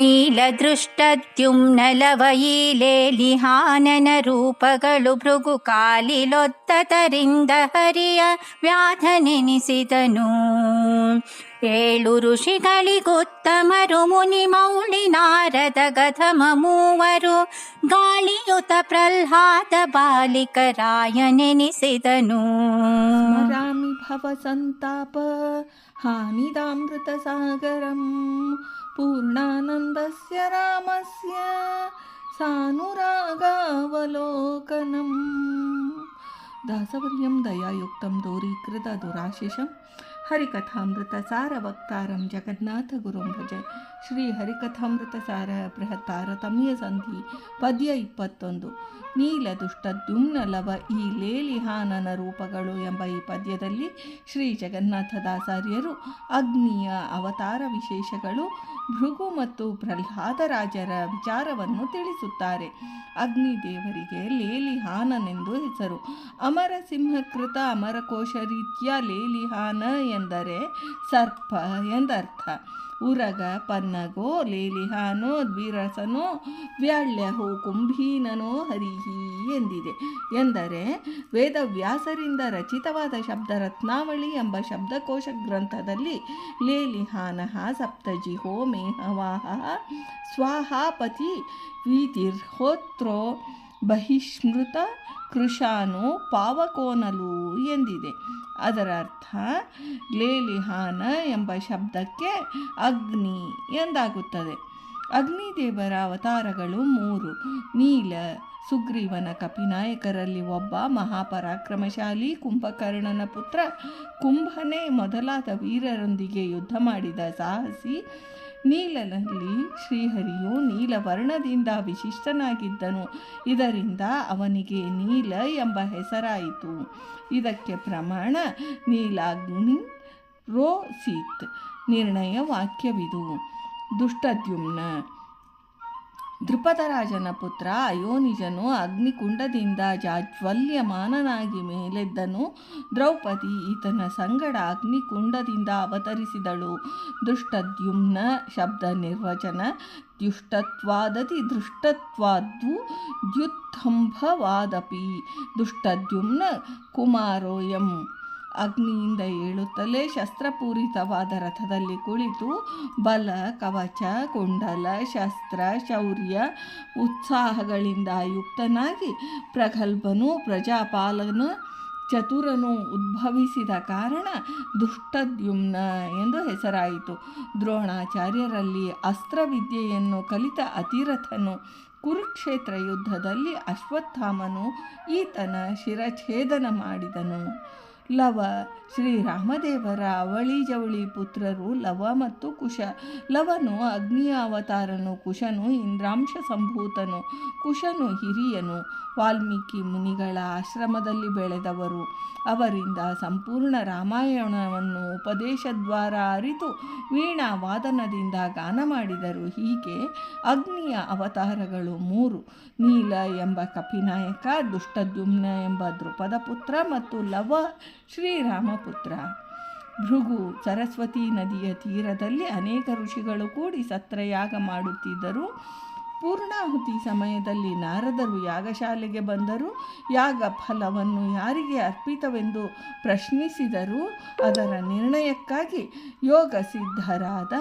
ನೀಲದೃಷ್ಟದ್ಯುಮ್ನಲವಯೀಲೇಲಿಹಾನನ ರೂಪಗಳು ಭೃಗು ಕಾಲಿಲೊತ್ತತರಿಂದ ಹರಿಯ ವ್ಯಾಧ ನೆನೆಸಿದನು ಏಳು ಋಷಿಗಳಿಗುತ್ತಮರು ಮುನಿ ಮೌಳಿ ನಾರದ ಗಧಮ ಮೂವರು ಗಾಳಿಯುತ ಪ್ರಹ್ಲಾದ ಬಾಲಿಕರಾಯ ನೆನೆಸಿದನು ಸ್ಮರಾಮಿ ಭವಸಂತಾಪ ಹಾನಿದಾಮೃತಸಾಗರಂ ಪೂರ್ಣಾನಂದಸ್ಯ ರಾಮಸ್ಯ ಸಾನುರಾಗಾವಲೋಕನಂ ದಾಸವರ್ಯಂ ದಯಾಯುಕ್ತಂ ದೂರೀಕೃತ ದುರಾಶಿಷಂ ಹರಿಕಥಾಮೃತ ಸಾರ ವಕ್ತಾರಂ ಜಗನ್ನಾಥ ಗುರುಂ ಭಜ ಶ್ರೀ ಹರಿಕಥಾಮೃತ ಸಾರ ಬೃಹತ್ ತಾರತಮ್ಯ ಸಂಧಿ, ಪದ್ಯ ಇಪ್ಪತ್ತೊಂದು. ನೀಲ ದುಷ್ಟದ್ಯುಮ್ನ ಲವ ಈ ಲೇಲಿಹಾನನ ರೂಪಗಳು ಎಂಬ ಈ ಪದ್ಯದಲ್ಲಿ ಶ್ರೀ ಜಗನ್ನಾಥದಾಸಾರ್ಯರು ಅಗ್ನಿಯ ಅವತಾರ ವಿಶೇಷಗಳು, ಭೃಗು ಮತ್ತು ಪ್ರಹ್ಲಾದರಾಜರ ವಿಚಾರವನ್ನು ತಿಳಿಸುತ್ತಾರೆ. ಅಗ್ನಿದೇವರಿಗೆ ಲೇಲಿಹಾನನೆಂದು ಹೆಸರು. ಅಮರಸಿಂಹಕೃತ ಅಮರಕೋಶ ರೀತಿಯ ಲೇಲಿಹಾನ ಎಂದರೆ ಸರ್ಪ ಎಂದರ್ಥ. ಉರಗ, ಪನ್ನಗೋ, ಲೇಲಿಹಾನೋ, ದ್ವಿರಸನೋ, ವ್ಯಾಳ್ಯಹೋ, ಕುಂಭೀನನೋ, ಹರಿಹಿ ಎಂದಿದೆ. ಎಂದರೆ, ವೇದವ್ಯಾಸರಿಂದ ರಚಿತವಾದ ಶಬ್ದ ರತ್ನಾವಳಿ ಎಂಬ ಶಬ್ದಕೋಶ ಗ್ರಂಥದಲ್ಲಿ ಲೇಲಿಹಾನಃ ಸಪ್ತಜಿಹೋ ಮೇಹವಾಹ ಸ್ವಾಹಾಪತಿ, ವೀತಿರ್ಹೋತ್ರೋ ಬಹಿಷ್ಮೃತ ಕೃಶಾನು ಪಾವಕೋನಲು ಎಂದಿದೆ. ಅದರ ಅರ್ಥ ಲೇಲಿಹಾನ ಎಂಬ ಶಬ್ದಕ್ಕೆ ಅಗ್ನಿ ಎಂದಾಗುತ್ತದೆ. ಅಗ್ನಿದೇವರ ಅವತಾರಗಳು ಮೂರು. ನೀಲ, ಸುಗ್ರೀವನ ಕಪಿನಾಯಕರಲ್ಲಿ ಒಬ್ಬ ಮಹಾಪರಾಕ್ರಮಶಾಲಿ ಕುಂಭಕರ್ಣನ ಪುತ್ರ ಕುಂಭನೇ ಮೊದಲಾದ ವೀರರೊಂದಿಗೆ ಯುದ್ಧ ಮಾಡಿದ ಸಾಹಸಿ ನೀಲನಲ್ಲಿ ಶ್ರೀಹರಿಯು ನೀಲವರ್ಣದಿಂದ ವಿಶಿಷ್ಟನಾಗಿದ್ದನು. ಇದರಿಂದ ಅವನಿಗೆ ನೀಲ ಎಂಬ ಹೆಸರಾಯಿತು. ಇದಕ್ಕೆ ಪ್ರಮಾಣ ನೀಲಾಗ್ನಿ ರೋಸೀತ್ ನಿರ್ಣಯ ವಾಕ್ಯವಿದು. ದುಷ್ಟದ್ಯುಮ್ನ ದೃಪದರಾಜನ ಪುತ್ರ ಅಯೋನಿಜನು ಅಗ್ನಿಕುಂಡದಿಂದ ಜಾಜ್ವಲ್ಯಮಾನನಾಗಿ ಮೇಲೆದ್ದನು. ದ್ರೌಪದಿ ಈತನ ಸಂಗಡ ಅಗ್ನಿಕುಂಡದಿಂದ ಅವತರಿಸಿದಳು. ದುಷ್ಟದ್ಯುಮ್ನ ಶಬ್ದ ನಿರ್ವಚನ ದುಷ್ಟತ್ವಾದತಿ ದೃಷ್ಟತ್ವಾದ್ದು ದ್ಯುತ್ಥಂಭವಾದಪಿ ದುಷ್ಟದ್ಯುಮ್ನ ಕುಮಾರೋಯಂ ಅಗ್ನಿಯಿಂದ ಏಳುತ್ತಲೇ ಶಸ್ತ್ರಪೂರಿತವಾದ ರಥದಲ್ಲಿ ಕುಳಿತು ಬಲ, ಕವಚ, ಕುಂಡಲ, ಶಸ್ತ್ರ, ಶೌರ್ಯ, ಉತ್ಸಾಹಗಳಿಂದ ಯುಕ್ತನಾಗಿ ಪ್ರಗಲ್ಭನು, ಪ್ರಜಾಪಾಲನು, ಚತುರನು ಉದ್ಭವಿಸಿದ ಕಾರಣ ದುಷ್ಟದ್ಯುಮ್ನ ಎಂದು ಹೆಸರಾಯಿತು. ದ್ರೋಣಾಚಾರ್ಯರಲ್ಲಿ ಅಸ್ತ್ರವಿದ್ಯೆಯನ್ನು ಕಲಿತ ಅತಿರಥನು ಕುರುಕ್ಷೇತ್ರ ಯುದ್ಧದಲ್ಲಿ ಅಶ್ವತ್ಥಾಮನು ಈತನ ಶಿರಛೇದನ ಮಾಡಿದನು. ಲವ. ಶ್ರೀರಾಮದೇವರ ಅವಳಿ ಜವಳಿ ಪುತ್ರರು ಲವ ಮತ್ತು ಕುಶ. ಲವನು ಅಗ್ನಿಯ ಅವತಾರನು, ಕುಶನು ಇಂದ್ರಾಂಶ ಸಂಭೂತನು, ಕುಶನು ಹಿರಿಯನು, ವಾಲ್ಮೀಕಿ ಮುನಿಗಳ ಆಶ್ರಮದಲ್ಲಿ ಬೆಳೆದವರು. ಅವರಿಂದ ಸಂಪೂರ್ಣ ರಾಮಾಯಣವನ್ನು ಉಪದೇಶದ್ವಾರ ಅರಿತು ವೀಣಾ ವಾದನದಿಂದ ಗಾನ ಮಾಡಿದರು. ಹೀಗೆ ಅಗ್ನಿಯ ಅವತಾರಗಳು ಮೂರು, ನೀಲ ಎಂಬ ಕಪಿನಾಯಕ, ದುಷ್ಟದ್ಯುಮ್ನ ಎಂಬ ದೃಪದ ಪುತ್ರ ಮತ್ತು ಲವ ಶ್ರೀರಾಮಪುತ್ರ. ಭೃಗು ಸರಸ್ವತಿ ನದಿಯ ತೀರದಲ್ಲಿ ಅನೇಕ ಋಷಿಗಳು ಕೂಡಿ ಸತ್ರಯಾಗ ಮಾಡುತ್ತಿದ್ದರು. ಪೂರ್ಣಾಹುತಿ ಸಮಯದಲ್ಲಿ ನಾರದರು ಯಾಗಶಾಲೆಗೆ ಬಂದರು. ಯಾಗ ಫಲವನ್ನು ಯಾರಿಗೆ ಅರ್ಪಿತವೆಂದು ಪ್ರಶ್ನಿಸಿದರು. ಅದರ ನಿರ್ಣಯಕ್ಕಾಗಿ ಯೋಗ ಸಿದ್ಧರಾದ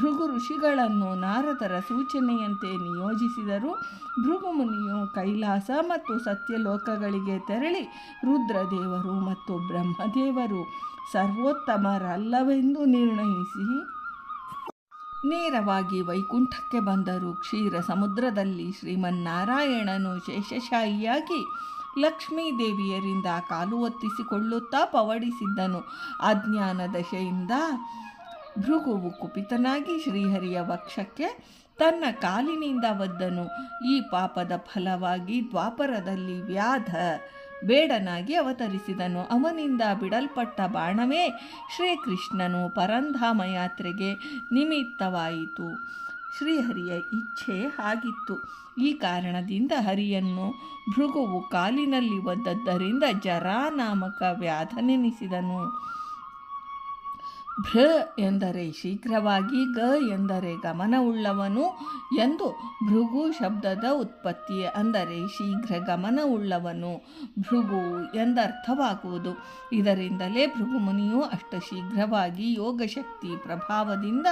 ಭೃಗು ಋಷಿಗಳನ್ನು ನಾರದರ ಸೂಚನೆಯಂತೆ ನಿಯೋಜಿಸಿದರು. ಭೃಗು ಮುನಿಯು ಕೈಲಾಸ ಮತ್ತು ಸತ್ಯಲೋಕಗಳಿಗೆ ತೆರಳಿ ರುದ್ರದೇವರು ಮತ್ತು ಬ್ರಹ್ಮದೇವರು ಸರ್ವೋತ್ತಮರಲ್ಲವೆಂದು ನಿರ್ಣಯಿಸಿ ನೇರವಾಗಿ ವೈಕುಂಠಕ್ಕೆ ಬಂದರು. ಕ್ಷೀರ ಸಮುದ್ರದಲ್ಲಿ ಶ್ರೀಮನ್ನಾರಾಯಣನು ಶೇಷಶಾಹಿಯಾಗಿ ಲಕ್ಷ್ಮೀದೇವಿಯರಿಂದ ಕಾಲು ಒತ್ತಿಸಿಕೊಳ್ಳುತ್ತಾ ಪವಡಿಸಿದ್ದನು. ಅಜ್ಞಾನ ದಶೆಯಿಂದ ಭೃಗುವು ಕುಪಿತನಾಗಿ ಶ್ರೀಹರಿಯ ವಕ್ಷಕ್ಕೆ ತನ್ನ ಕಾಲಿನಿಂದ ಒದ್ದನು. ಈ ಪಾಪದ ಫಲವಾಗಿ ದ್ವಾಪರದಲ್ಲಿ ವ್ಯಾಧ ಬೇಡನಾಗಿ ಅವತರಿಸಿದನು. ಅವನಿಂದ ಬಿಡಲ್ಪಟ್ಟ ಬಾಣವೇ ಶ್ರೀಕೃಷ್ಣನು ಪರಂಧಾಮ ಯಾತ್ರೆಗೆ ನಿಮಿತ್ತವಾಯಿತು. ಶ್ರೀಹರಿಯ ಇಚ್ಛೆ ಆಗಿತ್ತು. ಈ ಕಾರಣದಿಂದ ಹರಿಯನ್ನು ಭೃಗುವು ಕಾಲಿನಲ್ಲಿ ಒದ್ದದ್ದರಿಂದ ಜರಾ ನಾಮಕ ವ್ಯಾಧ ಭ್ರ ಎಂದರೆ ಶೀಘ್ರವಾಗಿ ಗ ಎಂದರೆ ಗಮನವುಳ್ಳವನು ಎಂದು ಭೃಗು ಶಬ್ದದ ಉತ್ಪತ್ತಿ ಅಂದರೆ ಶೀಘ್ರ ಗಮನವುಳ್ಳವನು. ಭೃಗು ಎಂದರ್ಥವಾಗುವುದು. ಇದರಿಂದಲೇ ಭೃಗುಮುನಿಯು ಅಷ್ಟು ಶೀಘ್ರವಾಗಿ ಯೋಗಶಕ್ತಿ ಪ್ರಭಾವದಿಂದ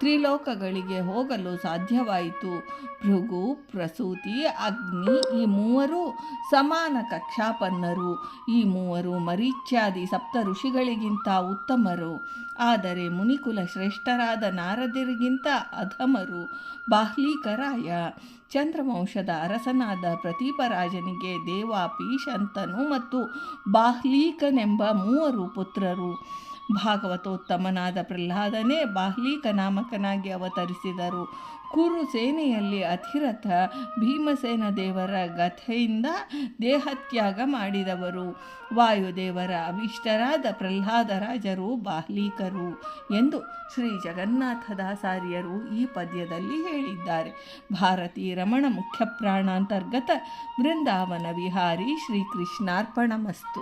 ತ್ರಿಲೋಕಗಳಿಗೆ ಹೋಗಲು ಸಾಧ್ಯವಾಯಿತು. ಭೃಗು, ಪ್ರಸೂತಿ, ಅಗ್ನಿ ಈ ಮೂವರು ಸಮಾನ ಕಕ್ಷಾಪನ್ನರು. ಈ ಮೂವರು ಮರೀಚ್ಯಾದಿ ಸಪ್ತ ಋಷಿಗಳಿಗಿಂತ ಉತ್ತಮರು. ಆದರೆ ಮುನಿಕುಲ ಶ್ರೇಷ್ಠರಾದ ನಾರದರಿಗಿಂತ ಅಧಮರು. ಬಾಹ್ಲೀಕರಾಯ. ಚಂದ್ರವಂಶದ ಅರಸನಾದ ಪ್ರತೀಪರಾಜನಿಗೆ ದೇವಾಪಿ ಶಂತನು ಮತ್ತು ಬಾಹ್ಲೀಕನೆಂಬ ಮೂವರು ಪುತ್ರರು. ಭಾಗವತೋತ್ತಮನಾದ ಪ್ರಹ್ಲಾದನೇ ಬಾಹ್ಲೀಕ ನಾಮಕನಾಗಿ ಅವತರಿಸಿದರು. ಕುರು ಸೇನೆಯಲ್ಲಿ ಅಧಿರಥ ಭೀಮಸೇನ ದೇವರ ಗಥೆಯಿಂದ ದೇಹತ್ಯಾಗ ಮಾಡಿದವರು. ವಾಯುದೇವರ ಅವಿಷ್ಟರಾದ ಪ್ರಹ್ಲಾದರಾಜರು ಬಾಹ್ಲೀಕರು ಎಂದು ಶ್ರೀ ಜಗನ್ನಾಥದಾಸಾರ್ಯರು ಈ ಪದ್ಯದಲ್ಲಿ ಹೇಳಿದ್ದಾರೆ. ಭಾರತೀ ರಮಣ ಮುಖ್ಯ ಪ್ರಾಣಾಂತರ್ಗತ ಬೃಂದಾವನ ವಿಹಾರಿ ಶ್ರೀಕೃಷ್ಣಾರ್ಪಣಮಸ್ತು.